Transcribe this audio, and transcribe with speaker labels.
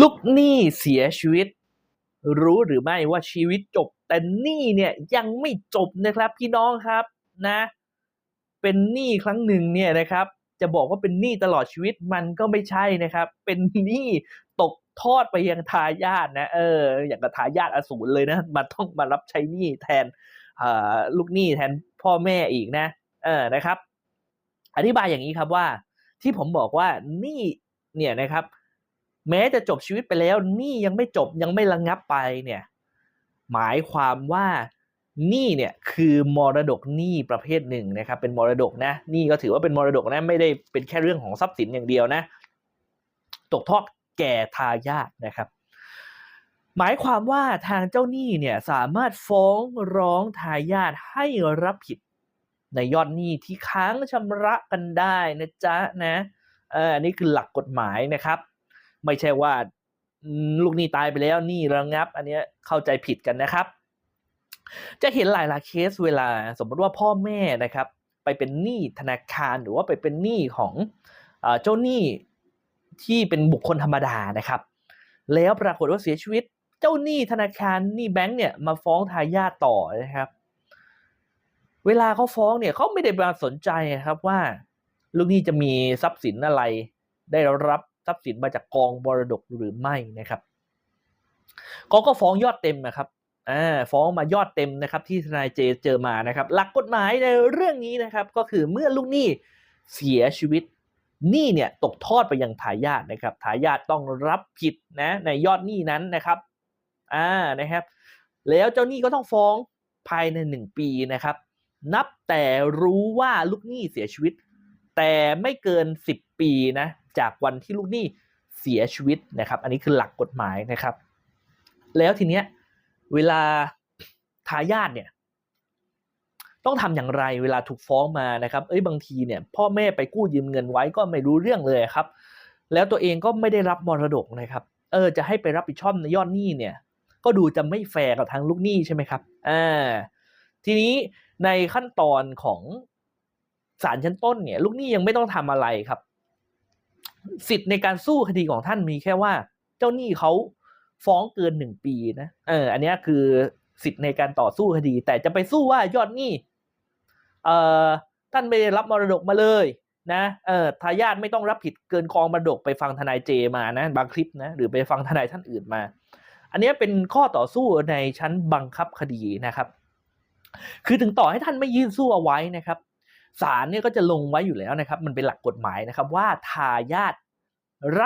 Speaker 1: ลูกหนี้เสียชีวิต รู้หรือไม่ว่าชีวิตจบ แต่หนี้เนี่ยยังไม่จบนะครับพี่น้องครับนะ เป็นหนี้ครั้งหนึ่งเนี่ยนะครับ จะบอกว่าเป็นหนี้ตลอดชีวิตมันก็ไม่ใช่นะครับ เป็นหนี้ตกทอดไปยังทายาทนะเอออย่างกับทายาทอสูรเลยนะมันต้องมารับใช้หนี้แทนลูกหนี้แทนพ่อแม่อีกนะ เออนะครับ อธิบายอย่างนี้ครับว่า ที่ผมบอกว่าหนี้เนี่ยนะครับ แม้จะจบชีวิตไปแล้วหนี้ยังไม่จบยังไม่ระงงับไปเนี่ยหมายความว่าหนี้เนี่ยคือมรดกหนี้ประเภทหนึ่งนะครับเป็นมรดกนะหนี้ก็ถือว่าเป็นมรดกนะไม่ได้เป็นแค่เรื่องของทรัพย์สินอย่างเดียวนะ ตกทอดแก่ทายาทนะครับ หมายความว่าทางเจ้าหนี้เนี่ยสามารถฟ้องร้องทายาทให้รับผิดในยอดหนี้ที่ค้างชำระกันได้นะจ๊ะนะอันนี้คือหลักกฎหมายนะครับ ไม่ใช่ว่าลูกหนี้ตายไปแล้วหนี้ระงับ อันนี้เข้าใจผิดกันนะครับ จะเห็นหลายๆเคสเวลาสมมติว่าพ่อแม่นะครับ ไปเป็นหนี้ธนาคารหรือว่าไปเป็นหนี้ของเออเจ้าหนี้ที่เป็นบุคคลธรรมดานะครับ แล้วปรากฏว่าเสียชีวิตเจ้าหนี้ธนาคารหนี้แบงก์เนี่ยมาฟ้องทายาทต่อนะครับ เวลาเขาฟ้องเนี่ยเขาไม่ได้มาสนใจครับว่า ลูกหนี้จะมีทรัพย์สินอะไร ได้รับ ทรัพย์สินมาจากกองมรดกหรือไม่นะครับเขาก็ฟ้องยอดเต็มนะครับอฟ้องมายอดเต็มนะครับที่ทนายเจเจอมานะครับ หลักกฎหมายในเรื่องนี้นะครับ ก็คือเมื่อลูกหนี้เสียชีวิตหนี้เนี่ยตกทอดไปยังทายาทนะครับทายาทต้องรับผิดนะในยอดหนี้นั้นนะครับอ่านะครับ แล้วเจ้าหนี้ก็ต้องฟ้องภายในหนึ่งปีนะครับ นับแต่รู้ว่าลูกหนี้เสียชีวิต แต่ไม่เกิน 10 ปีนะ จากวันที่ลูกหนี้เสียชีวิตนะครับ อันนี้คือหลักกฎหมายนะครับ แล้วทีเนี้ยเวลาทายาทเนี่ยต้องทำอย่างไรเวลาถูกฟ้องมานะครับ เอ้ยบางทีเนี่ยพ่อแม่ไปกู้ยืมเงินไว้ก็ไม่รู้เรื่องเลยครับ แล้วตัวเองก็ไม่ได้รับมรดกนะครับ เออจะให้ไปรับผิดชอบในยอดหนี้เนี่ย ก็ดูจะไม่แฟร์กับทางลูกหนี้ใช่ไหมครับ อ่า ทีนี้ในขั้นตอนของศาลชั้นต้นเนี่ย ลูกหนี้ยังไม่ต้องทำอะไรครับ สิทธิ์ในการสู้คดีของท่านมีแค่ว่า เจ้าหนี้เขาฟ้องเกินหนึ่งปีนะเออ อันนี้คือสิทธิ์ในการต่อสู้คดี แต่จะไปสู้ว่ายอดหนี้เอ่อท่านไม่ได้รับมรดกมาเลยนะเออทายาทไม่ต้องรับผิดเกินกองมรดกไปฟังทนายเจมานะ บางคลิปนะหรือไปฟังทนายท่านอื่นมา อันนี้เป็นข้อต่อสู้ในชั้นบังคับคดีนะครับ คือถึงต่อให้ท่านไม่ยื่นสู้เอาไว้นะครับศาลเนี่ยก็จะลงไว้อยู่แล้วนะครับ มันเป็นหลักกฎหมายนะครับ ว่าทายาท รับ